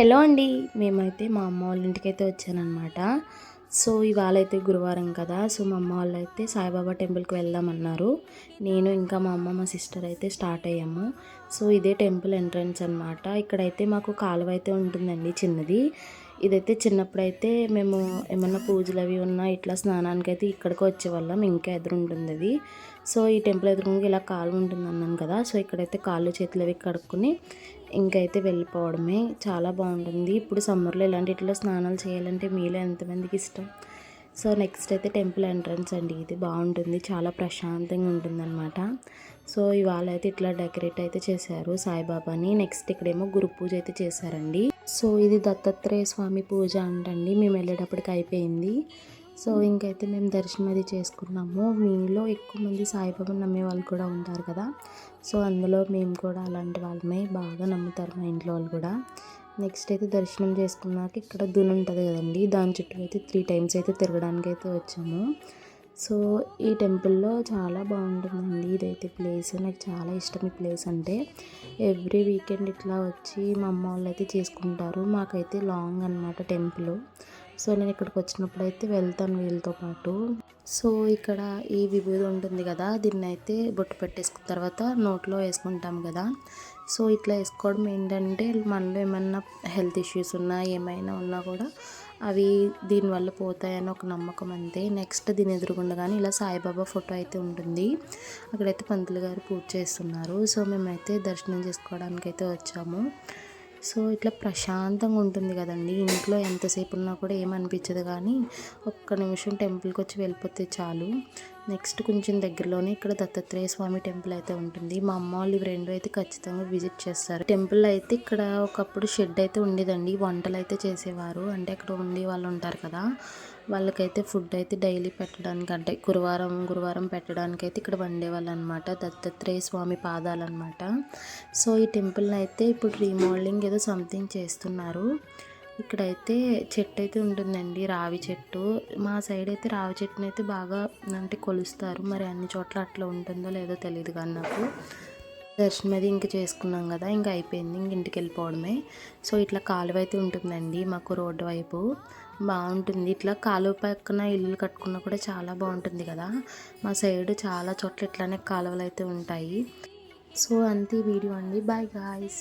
Hello అండి. మేమైతే మా అమ్మ వాళ్ళ ఇంటికి అయితే వచ్చానమాట సో ఇవాళ అయితే గురువారం కదా. సో మా అమ్మ వాళ్ళు అయితే సాయిబాబా టెంపుల్కి వెళ్దామన్నారు. నేను ఇంకా మా అమ్మ మా సిస్టర్ అయితే స్టార్ట్ అయ్యాము. సో ఇదే టెంపుల్ ఎంట్రన్స్ అనమాట ఇక్కడైతే మాకు కాలువ అయితే ఉంటుందండి చిన్నది. ఇదైతే చిన్నప్పుడైతే మేము ఏమన్నా పూజలు అవి ఉన్నా ఇట్లా స్నానానికి అయితే ఇక్కడికి వచ్చేవాళ్ళం. ఇంకా ఎదురు ఉంటుంది అది సో ఈ టెంపుల్ ఎదురుకుండా ఇలా కాలు ఉంటుంది అన్నాను కదా. సో ఇక్కడైతే కాళ్ళు చేతులు అవి కడుక్కొని ఇంకైతే వెళ్ళిపోవడమే. చాలా బాగుంటుంది. ఇప్పుడు సమ్మర్లో ఇలాంటి ఇట్లా స్నానాలు చేయాలంటే మీలో ఎంతమందికి ఇష్టం? సో నెక్స్ట్ అయితే టెంపుల్ ఎంట్రన్స్ అండి. ఇది బాగుంటుంది. చాలా ప్రశాంతంగా ఉంటుంది అనమాట సో ఇవాళ అయితే ఇట్లా డెకరేట్ అయితే చేశారు సాయిబాబాని. నెక్స్ట్ ఇక్కడేమో గురు పూజ అయితే చేశారండి. సో ఇది దత్తాత్రేయ స్వామి పూజ అంటండి. మేము వెళ్ళేటప్పటికి అయిపోయింది. సో ఇంకైతే మేము దర్శనం అది చేసుకున్నాము. మీలో ఎక్కువ మంది సాయిబాబా నమ్మే వాళ్ళు కూడా ఉంటారు కదా. సో అందులో మేము కూడా అలాంటి వాళ్ళమే బాగా నమ్ముతారు మా ఇంట్లో వాళ్ళు కూడా. నెక్స్ట్ అయితే దర్శనం చేసుకున్నాక ఇక్కడ దున్ ఉంటుంది కదండి. దాని చుట్టూ అయితే త్రీ టైమ్స్ అయితే తిరగడానికి అయితే వచ్చాము. సో ఈ టెంపుల్లో చాలా బాగుంటుందండి. ఇదైతే ప్లేస్. నాకు చాలా ఇష్టం ఈ ప్లేస్ అంటే. ఎవ్రీ వీకెండ్ ఇట్లా వచ్చి మా అమ్మ వాళ్ళు అయితే చేసుకుంటారు. మాకైతే లాంగ్ అనమాట టెంపుల్. సో నేను ఇక్కడికి వచ్చినప్పుడు అయితే వెళ్తాను వీళ్ళతో పాటు. సో ఇక్కడ ఈ విభూది ఉంటుంది కదా దీన్ని అయితే బొట్టు పెట్టేసుకున్న తర్వాత నోట్లో వేసుకుంటాం కదా. సో ఇట్లా వేసుకోవడం ఏంటంటే మనలో ఏమన్నా హెల్త్ ఇష్యూస్ ఉన్నా ఏమైనా ఉన్నా కూడా అవి దీనివల్ల పోతాయని ఒక నమ్మకం అంతే. నెక్స్ట్ దీని ఎదురుగుండా ఇలా సాయిబాబా ఫోటో అయితే ఉంటుంది. అక్కడైతే పంతులు గారు పూజ చేస్తున్నారు. సో మేమైతే దర్శనం చేసుకోవడానికి అయితే వచ్చాము. సో ఇట్లా ప్రశాంతంగా ఉంటుంది కదండి. ఇంట్లో ఎంతసేపు ఉన్నా కూడా ఏమనిపించదు కానీ ఒక్క నిమిషం టెంపుల్కి వచ్చి వెళ్ళిపోతే చాలు. నెక్స్ట్ కొంచెం దగ్గరలోనే ఇక్కడ దత్తాత్రేయ స్వామి టెంపుల్ అయితే ఉంటుంది. మా అమ్మ వాళ్ళు ఇవి రెండు అయితే ఖచ్చితంగా విజిట్ చేస్తారు. టెంపుల్ అయితే ఇక్కడ ఒకప్పుడు షెడ్ అయితే ఉండేదండి. వంటలు అయితే చేసేవారు. అంటే అక్కడ ఉండి వాళ్ళు ఉంటారు కదా వాళ్ళకైతే ఫుడ్ అయితే డైలీ పెట్టడానికి అంటే గురువారం గురువారం పెట్టడానికి అయితే ఇక్కడ వండేవాళ్ళు అనమాట దత్తాత్రేయ స్వామి పాదాలు అనమాట సో ఈ టెంపుల్ని అయితే ఇప్పుడు రీమోడలింగ్ ఏదో సంథింగ్ చేస్తున్నారు. ఇక్కడైతే చెట్టు అయితే ఉంటుందండి రావి చెట్టు. మా సైడ్ అయితే రావి చెట్టుని అయితే బాగా అంటే కొలుస్తారు. మరి అన్ని చోట్ల అట్లా ఉంటుందో లేదో తెలియదు కానీ నాకు. దర్శనం అది ఇంక చేసుకున్నాం కదా ఇంకా అయిపోయింది. ఇంక ఇంటికి వెళ్ళిపోవడమే. సో ఇట్లా కాలువ అయితే ఉంటుందండి మాకు రోడ్డు వైపు. బాగుంటుంది. ఇట్లా కాలువ పక్కన ఇల్లు కట్టుకున్నా కూడా చాలా బాగుంటుంది కదా. మా సైడ్ చాలా చోట్ల ఇట్లానే కాలువలు అయితే ఉంటాయి. సో అంతే వీడియో అండి. Bye guys